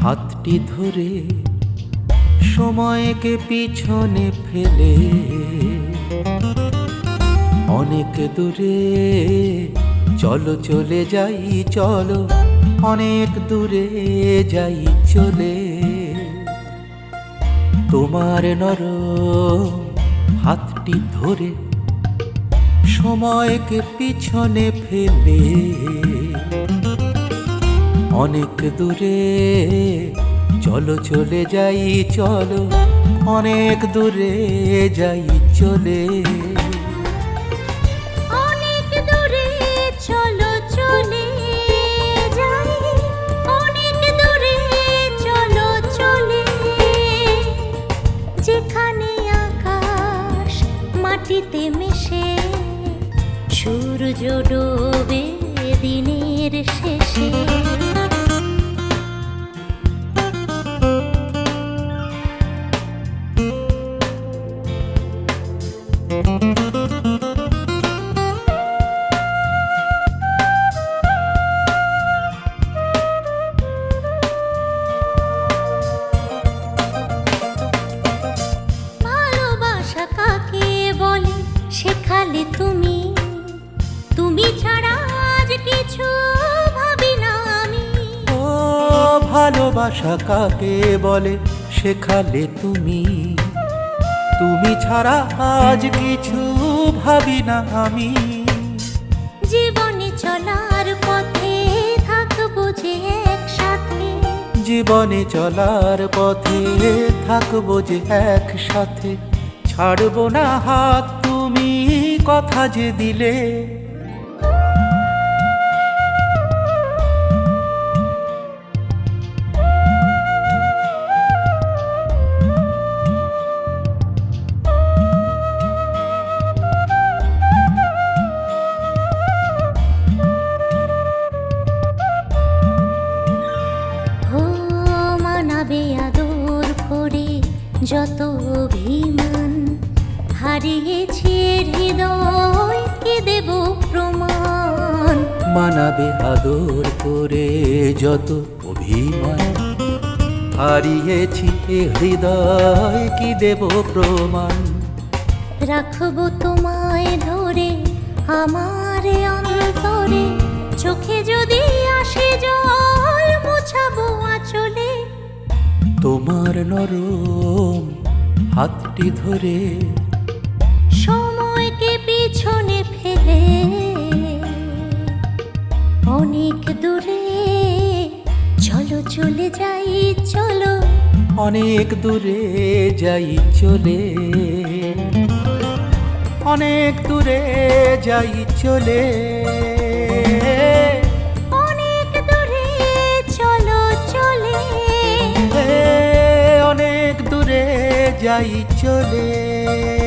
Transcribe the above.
হাতটি ধরে সময়কে পিছনে ফেলে। অনেক দূরে চলো, চলে যাই, চলো। অনেক দূরে যাই, চলে। তোমার নর হাতটি ধরে সময়কে পিছনে ফেলে। অনেক দূরে। চলো, চলে যাই, চলো। অনেক দূরে যাই, চলে। চলো চলে চলো, চলে। যেখানে আকাশ মাটিতে মিশে, সূর্য ডোবে দিনের শেষে। শেখালে তুমি? তুমি ছাড়া আজ কিছু ভাবি না আমি। ও ভালোবাসা কাকে বলে শেখালে তুমি? তুমি ছাড়া আজ কিছু ভাবি না আমি। জীবনে চলার পথে থাকব যে একসাথে। জীবনে চলার পথে থাকব যে একসাথে। ছাড়বো না হাত কথা যে দিলে। যত হারিয়েছি হৃদয় কে দেব প্রমাণ? মানাবে আদর করে যত অভিমান। হারিয়েছি হৃদয় কি দেব প্রমাণ? রাখব তোমায় ধরে আমার অন্তরে। চোখে যদি আসে জল মুছাবো আঁচলে। তোমার নরম হাতটি ধরে পিছনে ফেলে। অনেক দূরে চলো চলে যাই চলো। অনেক দূরে যাই চলে। অনেক দূরে যাই চলে। অনেক দূরে চলো চলে। অনেক দূরে যাই চলে।